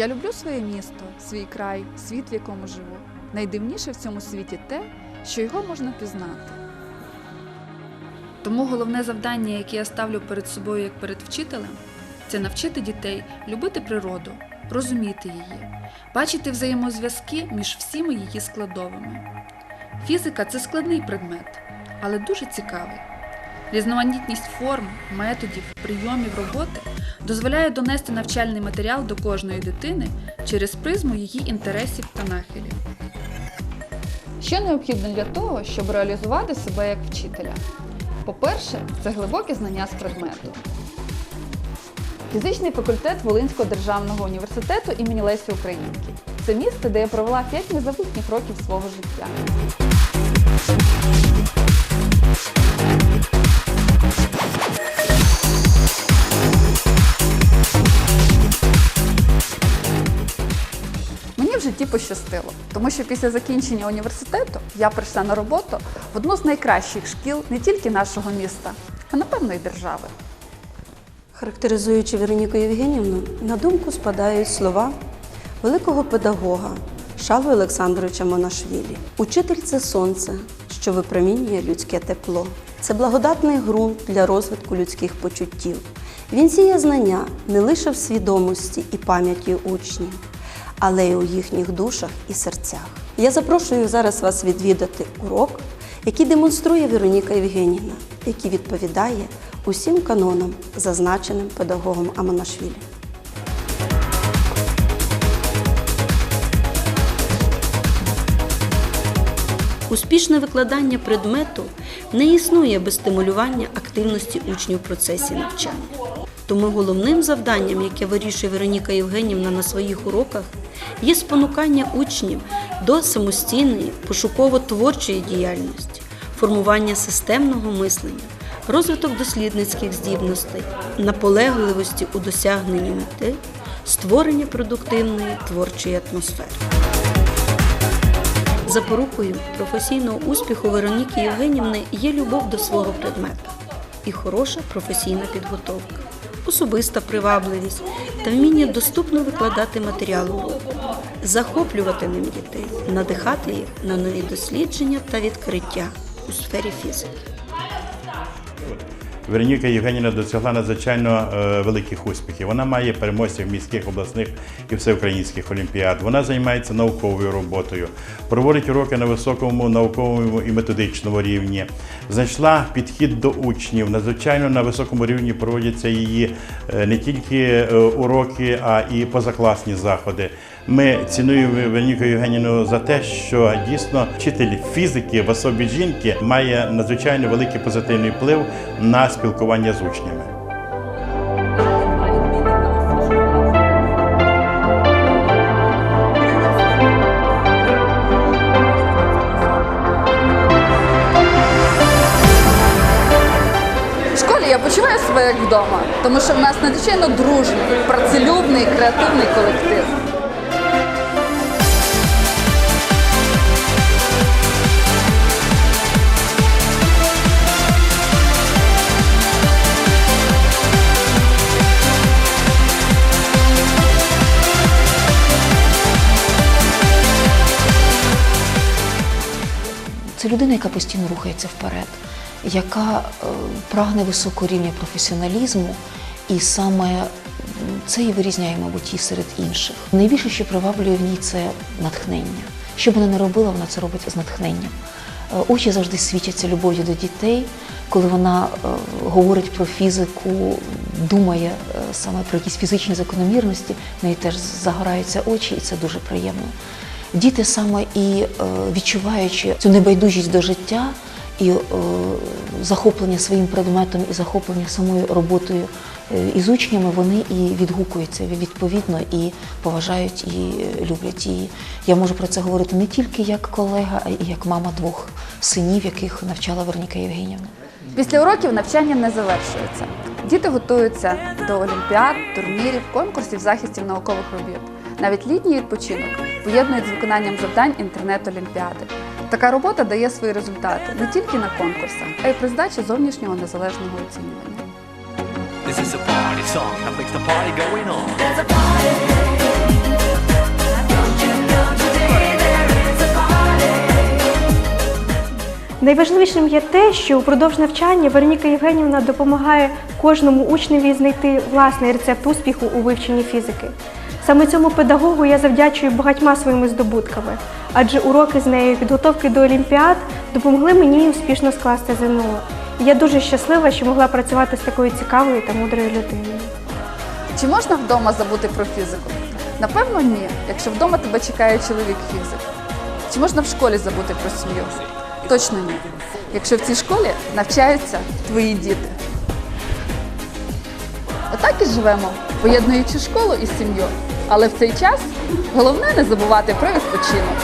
Я люблю своє місто, свій край, світ, в якому живу. Найдивніше в цьому світі те, що його можна пізнати. Тому головне завдання, яке я ставлю перед собою як перед вчителем, це навчити дітей любити природу, розуміти її, бачити взаємозв'язки між всіми її складовими. Фізика це складний предмет, але дуже цікавий. Різноманітність форм, методів, прийомів роботи дозволяє донести навчальний матеріал до кожної дитини через призму її інтересів та нахилів. Що необхідно для того, щоб реалізувати себе як вчителя? По-перше, це глибоке знання з предмету. Фізичний факультет Волинського державного університету імені Лесі Українки. Це місце, де я провела 5 незабутніх років свого життя. Пощастило, тому що після закінчення університету я прийшла на роботу в одну з найкращих шкіл не тільки нашого міста, а напевно й держави. Характеризуючи Вероніку Євгенівну, на думку спадають слова великого педагога Шалви Олександровича Монашвілі. Учитель це сонце, що випромінює людське тепло. Це благодатний ґрунт для розвитку людських почуттів. Він сіє знання не лише в свідомості і пам'яті учнів, але й у їхніх душах і серцях. Я запрошую зараз вас відвідати урок, який демонструє Вероніка Євгенівна, який відповідає усім канонам, зазначеним педагогом Аманашвілі. Успішне викладання предмету не існує без стимулювання активності учнів в процесі навчання. Тому головним завданням, яке вирішує Вероніка Євгенівна на своїх уроках, є спонукання учнів до самостійної пошуково-творчої діяльності, формування системного мислення, розвиток дослідницьких здібностей, наполегливості у досягненні мети, створення продуктивної творчої атмосфери. Запорукою професійного успіху Вероніки Євгенівни є любов до свого предмета і хороша професійна підготовка, особиста привабливість та вміння доступно викладати матеріал уроку, захоплювати ним дітей, надихати їх на нові дослідження та відкриття у сфері фізики. Вероніка Євгенівна досягла надзвичайно е, великих успіхів. Вона має переможців міських, обласних і всеукраїнських олімпіад. Вона займається науковою роботою, проводить уроки на високому науковому і методичному рівні. Знайшла підхід до учнів. Надзвичайно на високому рівні проводяться її е, не тільки е, уроки, а і позакласні заходи. Ми цінуємо Вероніку Євгенівну за те, що дійсно вчитель фізики в особі жінки має надзвичайно великий позитивний вплив на спілкування з учнями. Я почуваю себе як вдома, тому що в нас надзвичайно дружний, працелюбний, креативний колектив. Людина, яка постійно рухається вперед, яка е, прагне високого рівня професіоналізму, і саме це і вирізняє, мабуть, її серед інших. Найбільше, що приваблює в ній, це натхнення. Що б вона не робила, вона це робить з натхненням. Е, Очі завжди свідчаться любов'ю до дітей. Коли вона е, говорить про фізику, думає саме про якісь фізичні закономірності, в неї теж загораються очі, і це дуже приємно. Діти саме і е, відчуваючи цю небайдужість до життя і е, захоплення своїм предметом, і захоплення самою роботою е, із учнями, вони і відгукуються відповідно і поважають і люблять її. Я можу про це говорити не тільки як колега, а й як мама двох синів, яких навчала Вероніка Євгенівна. Після уроків навчання не завершується. Діти готуються до олімпіад, турнірів, конкурсів, захистів наукових робіт. Навіть літній відпочинок поєднують з виконанням завдань інтернет-олімпіади. Така робота дає свої результати не тільки на конкурсах, а й при здачі зовнішнього незалежного оцінювання. This is a party song that makes the party going on. There's a party Найважливішим є те, що впродовж навчання Вероніка Євгенівна допомагає кожному учневі знайти власний рецепт успіху у вивченні фізики. Саме цьому педагогу я завдячую багатьма своїми здобутками, адже уроки з нею підготовки до олімпіад допомогли мені успішно скласти ЗНО. І я дуже щаслива, що могла працювати з такою цікавою та мудрою людиною. Чи можна вдома забути про фізику? Напевно, ні, якщо вдома тебе чекає чоловік фізик. Чи можна в школі забути про сім'ю? Точно ні. Якщо в цій школі навчаються твої діти. Отак і живемо, поєднуючи школу і сім'ю. Але в цей час головне не забувати про відпочинок.